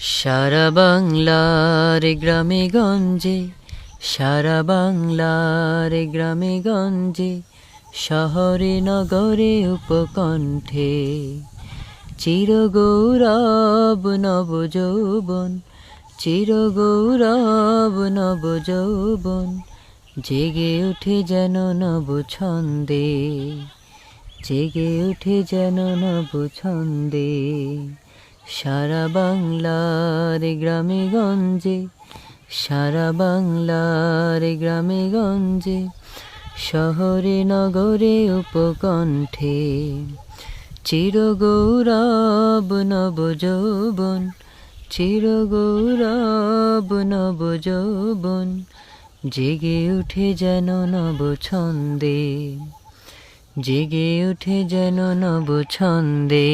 সারা বাংলার গ্রামে গঞ্জে, সারা বাংলার গ্রামে গঞ্জে, শহরে, নগরে, উপকণ্ঠে। চিরগৌরব নব যৌবন চিরগৌরব নব যৌবন জেগে উঠে যেন নব ছন্দে, জেগে উঠে যেন নব ছন্দে। সারা বাংলার গ্রামে গঞ্জে, সারা বাংলার গ্রামে গঞ্জে, শহরে, নগরে, উপকণ্ঠে। চিরগৌরব নব যৌবন চিরগৌরব নব যৌবন জেগে উঠে যেন নব ছন্দে জেগে উঠে যেন নব ছন্দে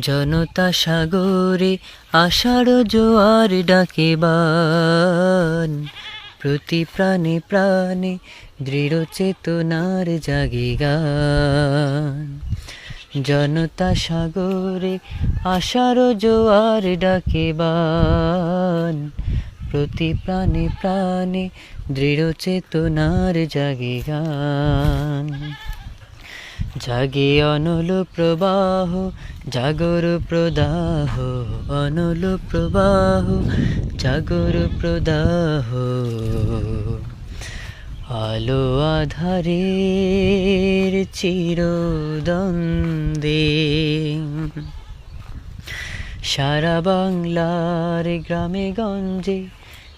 জনতা সাগরে আষাঢ় জোয়ার ডাকে বান। প্রতি প্রাণে প্রাণে দৃঢ় চেতনার জাগে গান। জনতা সাগরে আষাঢ় জোয়ার ডাকে বান। প্রতি প্রাণে প্রাণে দৃঢ় চেতনার জাগে গান। জাগে অনল প্রবাহ, জাগর প্রদাহ, অনল প্রবাহ, জাগর প্রদাহ। আলো আধারের চিরদ্বন্দ্বে সারা বাংলার গ্রামে গঞ্জে,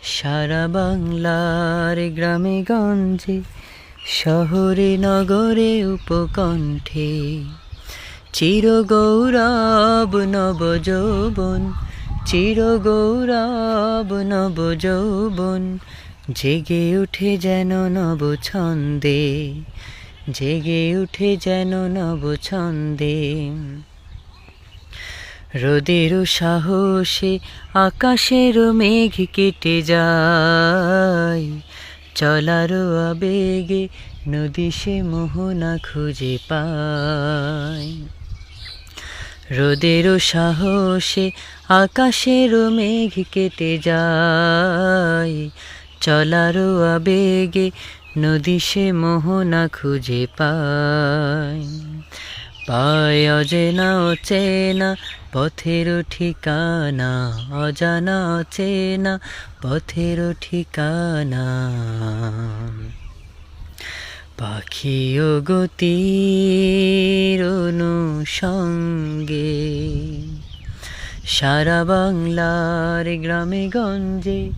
সারা বাংলার গ্রামে গঞ্জে শহরে, নগরে, উপকণ্ঠে চির চিরগৌরব নব যৌবন চিরগৌরব নব যৌবন জেগে উঠে যেন নব ছন্দে জেগে উঠে যেন নব ছন্দে রোদের সাহসে আকাশের মেঘ কেটে যায় চলার আবেগে নদী সে মোহনা খুঁজে পায়। রোদেরও সাহসে আকাশের মেঘ কেটে যায়। চলার আবেগে নদী সে মোহনা খুঁজে পায়। পায় অজেনা অচেনা, পথের ঠিকানা অজানা অচেনা, পথের ঠিকানা। পাখি ও গতির অনুসঙ্গে সারা বাংলার গ্রামে গঞ্জে,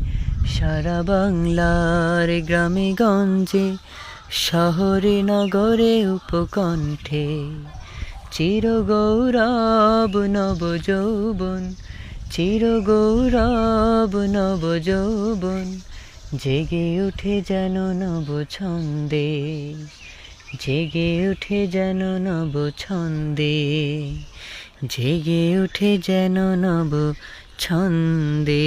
সারা বাংলার গ্রামে গঞ্জে, শহরে, নগরে, উপকণ্ঠে চিরগৌরব নব যৌবন চিরগৌরব নব যৌবন জেগে উঠে যেন নব ছন্দে জেগে উঠে যেন নব ছন্দে জেগে উঠে যেন নব ছন্দে